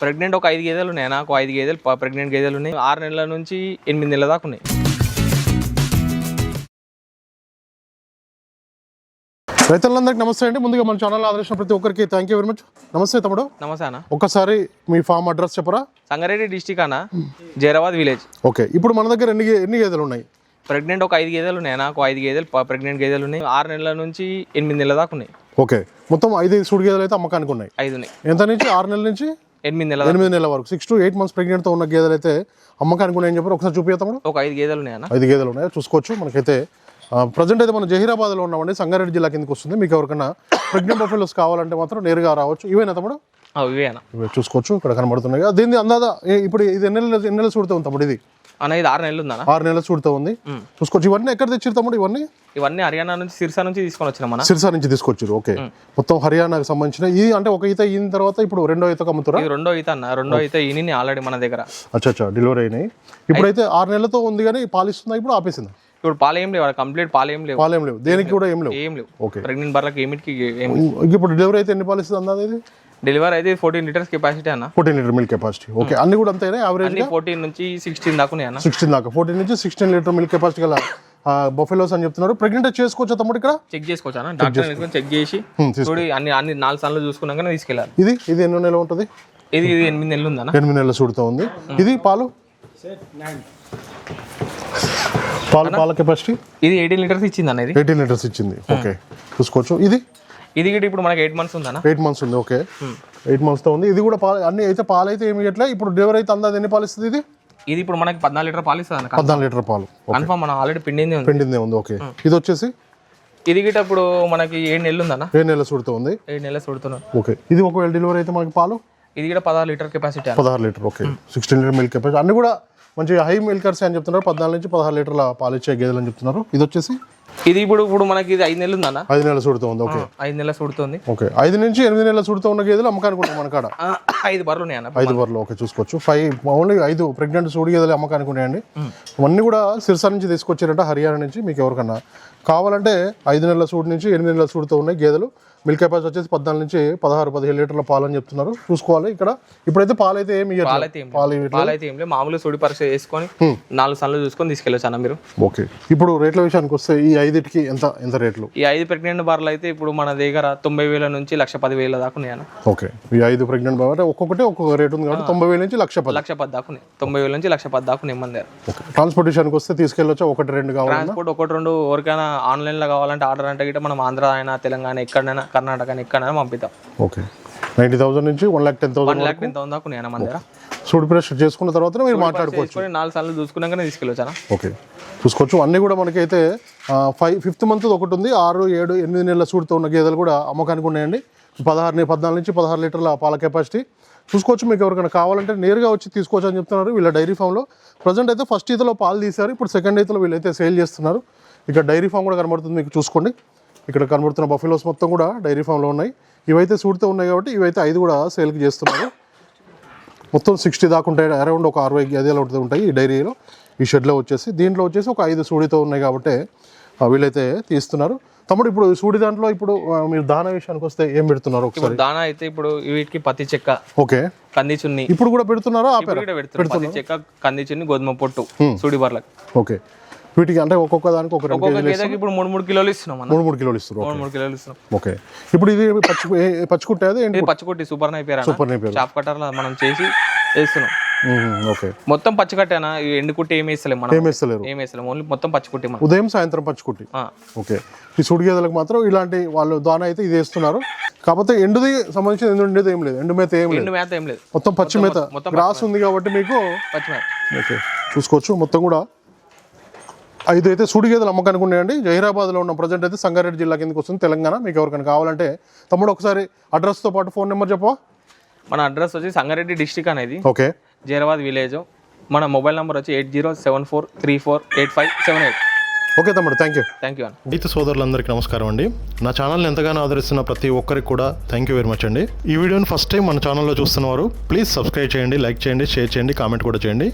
Pregnant ఒక ఐదు గేదెలు ఉన్నాయి. నాకు ఐదు గేదెలు ప్రెగ్నెంట్ గేదెలు ఉన్నాయి. ఆరు నెలల నుంచి ఎనిమిది నెలల దాకా ఉన్నాయి. రైతులందరికీ నమస్తే అండి. ముందుగా మన ఛానల్ ఆదరించిన ప్రతి ఒక్కరికి థ్యాంక్ యూ వెరీ మచ్ నమస్తే తమ్ముడు. నమస్తే అన్న. ఒక్కసారి మీ ఫామ్ అడ్రస్ చెప్పరా? సంగారెడ్డి డిస్టిక్ అన్న. జైరాబాద్ విలేజ్. ఓకే. ఇప్పుడు మన దగ్గర ఎన్ని ఎన్ని గేదెలు ఉన్నాయి? ప్రెగ్నెంట్ ఒక ఐదు గేదెలు ఉన్నాయి. నాకు ఐదు గేదెలు ప్రెగ్నెంట్ గేదెలు ఉన్నాయి. ఆరు నెలల నుంచి ఎనిమిది నెలల దాకా ఉన్నాయి. ఓకే. మొత్తం ఐదు సూడి గేదెలు అయితే అమ్మకానికి ఉన్నాయి. ఐదు ఉన్నాయి. ఎంత నుంచి? ఆరు నెలల నుంచి? ఎనిమిది నెలల ఎనిమిది నెలల వరకు. సిక్స్ టు ఎయిట్ మంత్స్ ప్రెగ్నెంట్తో ఉన్న గేదెలు అయితే అమ్మకానికి ఉన్నాయని చెప్పారు? ఒకసారి చూపిస్తాము ఒక ఐదు గేదెలు ఉన్నాయి అన్న ఐదు గేదెలు ఉన్నాయి? చూసుకోవచ్చు. మనకైతే ప్రజెంట్ అయితే మనం జహీరాబాద్లో ఉన్నామండి. సంగారెడ్డి జిల్లా కిందకి వస్తుంది. మీకు ఎవరికైనా ప్రెగ్నెంట్ బఫెలోస్ కావాలంటే మాత్రం నేరుగా రావచ్చు. ఇవేనా తమ్ముడు? ఆ, ఇవే అన్న ఇవి చూసుకోవచ్చు. ఇక్కడ కనబడుతున్నాయి. దీన్ని అందాదా ఇప్పుడు ఇది ఎన్ని నెలలు ఎన్ని నెలలు చూడుతూ ఉంది తమ్ముడు ఇది? అన్న ఇది ఆరు నెలలు ఉందన్న. ఆరు నెలలు చూడుతూ ఉంది. చూసుకోవచ్చు ఇవన్నీ ఎక్కడ తెచ్చిరు తమ్ముడు ఇవన్నీ? ఇవన్నీ హర్యానా నుంచి సిర్సా నుంచి తీసుకొని వచ్చినాం అన్న సిరిసా నుంచి తీసుకొచ్చారు ఓకే. మొత్తం హర్యానాకు సంబంధించిన ఇది అంటే ఒక ఈత ఈన తర్వాత ఇప్పుడు రెండో ఈతకు అమ్ముతారా? ఇది రెండో ఈత అన్న. రెండో ఈత ఈని ఆల్రెడీ మన దగ్గర. అచ్చా అచ్చా డెలివరీ అయినాయి. ఇప్పుడైతే ఆరు నెలలతో ఉంది కానీ పాలిస్తుందా? ఇప్పుడు ఆపేసిందా? ఇప్పుడు పాలు ఏం లేవు కంప్లీట్ పాలు ఏం లేవు. పాలు ఏం లేవు. దేనికి కూడా ఏం లేవు? ఏం లేవు. ఓకే. ప్రెగ్నెంట్ బర్లకు ఏమిటికి ఇప్పుడు డెలివరీ అయితే ఎన్ని పాలు ఇస్తుంది అందాది ఇది? డెలివరీ అయితే ఫోర్టీన్ లీటర్స్ కెపాసిటీ అన్న. Fourteen litre milk capacity. Okay అన్ని కూడా అంతేనా యావరేజ్ ఫోర్టీన్ నుంచి సిక్స్టీన్ దాకా అన్న. సిక్స్టీన్ దాకా. ఫోర్టీన్ నుంచి సిక్స్టీన్ లీటర్ మిల్క్ కెపాసిటీ గల బఫెలోస్ అని చెప్తున్నారు. ప్రెగ్నెంట్ చేసుకోవచ్చా తమ్ముడు ఇక్కడ? చెక్ చేసుకోవచ్చు అన్న? డాక్టర్ చెక్ చేసి తీసుకో. చూడి అన్ని అన్ని నాలుగు సార్లు చూసుకున్నాకనే తీసుకెళ్ళాలి. ఇది? ఇది ఎన్నో నెల ఉంటుంది? ఇది ఇది ఎనిమిది నెలలు ఉందన్న. ఎనిమిది నెలల చూడుతూ ఉంది. ఇది పాలు? పాలు పాల కెపాసిటీ? ఇది ఎయిటీన్ లీటర్స్ ఇచ్చింది అన్న ఇది. ఎయిటీన్ లీటర్స్ ఇచ్చింది. ఓకే చూసుకోవచ్చు. ఇది? ఇది కూడా ఇప్పుడు మనకి ఎయిట్ మంత్స్ ఉందన్న ఎయిట్ మంత్స్ ఉంది ఓకే ఎయిట్ మంత్స్తో ఉంది. ఇది కూడా పాలు అన్ని అయితే పాలు అయితే ఏమి ఇట్లా ఇప్పుడు డెలివరీ అయితే అందాది ఎన్ని పాలు ఇస్తుంది ఇది? ఇది ఇప్పుడు మనకి పద్నాలుగు లీటర్ పాలు ఇస్తుంది పద్నాలుగు లీటర్ పాలు కన్ఫర్మ్ మనం ఆల్రెడీ పిండింది ఉంది. పెండిందే ఉంది ఓకే ఇది వచ్చేసి? ఇది గిట్ట ఇప్పుడు మనకి ఏడు నెలలు ఉందన్న? ఏ నెల చూడుతూ ఉంది. ఏడు నెలలు చూడుతున్నాం ఓకే ఇది ఒకవేళ డెలివరీ అయితే మనకి పాలు? ఇది కూడా పదహారు లీటర్ కెపాసిటీ పదహారు litre okay sixteen litre milk capacity అన్ని కూడా మంచి హై మిల్కర్స్ అని చెప్తున్నారు. పద్నాలుగు నుంచి పదహారు లీటర్ల పాలు ఇచ్చే గేదెలు అని చెప్తున్నారు. ఇది వచ్చేసి? ఇది ఇప్పుడు ఇప్పుడు మనకి ఇది ఐదు నెలలు ఉందన్న? ఐదు నెలలు చూడుతూ ఉంది ఓకే. ఐదు నెలలు చూడుతుంది ఓకే. ఐదు నుంచి ఎనిమిది నెలల చూడుతూ ఉన్న గేదెలు అమ్మకానికి ఉంటాయి మన కాడ? ఐదు బర్రెలు ఉన్నాయి అన్న ఐదు బర్రెలు ఓకే చూసుకోవచ్చు. ఫైవ్ ఓన్లీ ఐదు ప్రెగ్నెంట్ సూడి గేదెలు అమ్మకానికి ఉన్నాయండి ఇవన్నీ కూడా సిరసా నుంచి తీసుకొచ్చారంట హర్యానా నుంచి మీకు ఎవరికన్నా. కావాలంటే ఐదు నెలల సూడి నుంచి ఎనిమిది నెలల సూడితో ఉన్నాయి గేదెలు మిల్క్ కెపాసిటీ వచ్చేసి పద్నాలుగు నుంచి పదహారు పదిహేను లీటర్ల పాలు అని చెప్తున్నారు. చూసుకోవాలి ఇక్కడ. ఇప్పుడైతే అయితే ఏమి. పాలైతే పాలు లేదు. పాలైతే ఏం లేదు. మామూలు సుడి పరీక్ష చేసుకొని నాలుగు సార్లు చూసుకొని తీసుకెళ్ళొచ్చు అన్న మీరు. ఓకే. ఇప్పుడు రేట్ల విషయానికి వస్తే ఈ ఐదిటికి ఎంత ఎంత రేట్లు? ఈ ఐదు ప్రెగ్నెంట్ బర్రెలు అయితే ఇప్పుడు మన దగ్గర తొంభై వేల నుంచి లక్ష పది వేల దాకా ఓకే. ఈ ఐదు ప్రెగ్నెంట్ అంటే ఒక్కొక్కటి ఒక్కొక్క రేట్ ఉంది కాబట్టి తొంభై వేల నుంచి లక్ష పది. లక్ష పది దాకా ఉన్నాయి. తొంభై వేల నుంచి లక్ష పది దాకా ఉన్నాయి మన దగ్గర. ట్రాన్స్పోర్టేషన్కి వస్తే తీసుకెళ్ళొచ్చా? ఒకటి రెండు కావాలి ట్రాన్స్పోర్ట్ ఒకటి రెండు ఎవరికైనా ఆన్లైన్లో కావాలంటే ఆర్డర్ అంటే గిట్ట మనం ఆంధ్ర అయినా తెలంగాణ ఎక్కడైనా కర్ణాటక అయినా ఎక్కడైనా పంపిద్దాం. ఓకే. నైంటీ థౌసండ్ నుంచి one lakh ten one thousand lakh ఎంత ఉందా ఉన్నాయి అన్న మన దగ్గర. సూడి ప్రెస్ చేసుకున్న తర్వాత మీరు మాట్లాడుకోవచ్చు. నాలుగు సార్లు చూసుకున్నాకనే తీసుకెళ్ళొచ్చు ఓకే. చూసుకోవచ్చు. అన్నీ కూడా మనకైతే ఫైవ్ ఫిఫ్త్ మంత్ ఒకటి ఉంది. ఆరు ఏడు ఎనిమిది నెలల సూడితో ఉన్న గేదెలు కూడా అమ్మకానికి ఉన్నాయండి. పదహారు పద్నాలుగు నుంచి పదహారు లీటర్ల పాల కెపాసిటీ చూసుకోవచ్చు మీకు ఎవరికైనా కావాలంటే నేరుగా వచ్చి తీసుకోవచ్చు అని చెప్తున్నారు వీళ్ళ డైరీ ఫామ్లో ప్రజెంట్ అయితే ఫస్ట్ ఈతలో పాలు తీశారు. ఇప్పుడు సెకండ్ ఈతలో వీళ్ళైతే సేల్ చేస్తున్నారు. ఇక్కడ డైరీ ఫామ్ కూడా కనబడుతుంది మీకు చూసుకోండి. ఇక్కడ కనబడుతున్న బఫెలోస్ మొత్తం కూడా డైరీ ఫామ్లో ఉన్నాయి. ఇవైతే సూడితో ఉన్నాయి కాబట్టి ఇవైతే ఐదు కూడా సేల్కి చేస్తున్నారు. మొత్తం సిక్స్టీ దాకా ఉంటాయి. అరౌండ్ ఒక అరవై గేదెలు ఉంటుంది ఉంటాయి ఈ డైరీలో. ఈ షెడ్లో వచ్చేసి. దీంట్లో వచ్చేసి ఒక ఐదు సూడితో ఉన్నాయి కాబట్టి వీళ్ళైతే తీస్తున్నారు. తమ్ముడు ఇప్పుడు సూడి దాంట్లో ఇప్పుడు మీరు దాన విషయానికి వస్తే ఏం పెడుతున్నారు ఒకసారి? దానా అయితే ఇప్పుడు వీటికి పత్తి చెక్క ఓకే. కంది చున్ని. ఇప్పుడు కూడా పెడుతున్నారా? ఇప్పుడు ఆపారా కూడా పెడుతున్నాం పత్తి చెక్క కంది చున్ని గోధుమ పొట్టు సుడి బర్లకు ఓకే. వీటికి అంటే ఒక్కొక్క దానికి ఒక రెండు గేదెకి ఇప్పుడు మూడు మూడు కిలోలు ఇస్తున్నాం మనం మూడు మూడు కిలోలు ఇస్తారు. మూడు మూడు కిలోలు ఇస్తున్నాం. ఓకే. ఇప్పుడు ఇది పచ్చి పచ్చికుట్టే అది పచ్చికొట్టి సూపర్ నైపేరా సూపర్ నేపేరు. చాప్ కట్టర్లో మనం చేసి వేస్తున్నాం. ఓకే. మొత్తం పచ్చికట్టేనా? ఈ ఎండు కుట్టి ఏమి వేస్తలేం మనం. ఏం వేస్తలేరు. ఏం వేస్తలేం. ఓన్లీ మొత్తం పచ్చికొట్టి మనం. ఉదయం సాయంత్రం పచ్చికుట్టి ఓకే. ఈ సుడి గేదెలకు మాత్రం ఇలాంటి వాళ్ళు దాన అయితే ఇది వేస్తున్నారు. కాకపోతే ఎండుది సంబంధించిన ఎండు ఉండేది ఏం లేదు. ఎండు మేత ఏం లేదు. మేత ఏం లేదు. మొత్తం పచ్చి మేత. మొత్తం గ్రాస్ ఉంది కాబట్టి మీకు పచ్చి మేత. ఓకే. చూసుకోవచ్చు. మొత్తం కూడా ఐదు అయితే సుడి గేదెలు అమ్మకానికి ఉన్నాయండి. జహీరాబాద్లో ఉన్న ప్రజెంట్ అయితే సంగారెడ్డి జిల్లా కిందకి వస్తుంది తెలంగాణ. మీకు ఎవరికైనా కావాలంటే తమ్ముడు ఒకసారి అడ్రస్తో పాటు ఫోన్ నెంబర్ చెప్పవా? మన అడ్రస్ వచ్చి సంగారెడ్డి డిస్టిక్ అనేది ఓకే. జైరాబాద్ విలేజ్. మన మొబైల్ నెంబర్ వచ్చి eight zero seven four three four eight five seven eight. Okay తమ్ముడు థ్యాంక్ యూ థ్యాంక్ యూ అన్న రైతు సోదరులందరికీ నమస్కారం అండి. నా ఛానల్ని ఎంతగానో ఆదరిస్తున్న ప్రతి ఒక్కరికి కూడా థ్యాంక్ యూ వెరీ మచ్ అండి. ఈ వీడియోని ఫస్ట్ టైం మన ఛానల్లో చూస్తున్నవారు ప్లీజ్ సబ్స్క్రైబ్ చేయండి లైక్ చేయండి షేర్ చేయండి కామెంట్ కూడా చేయండి.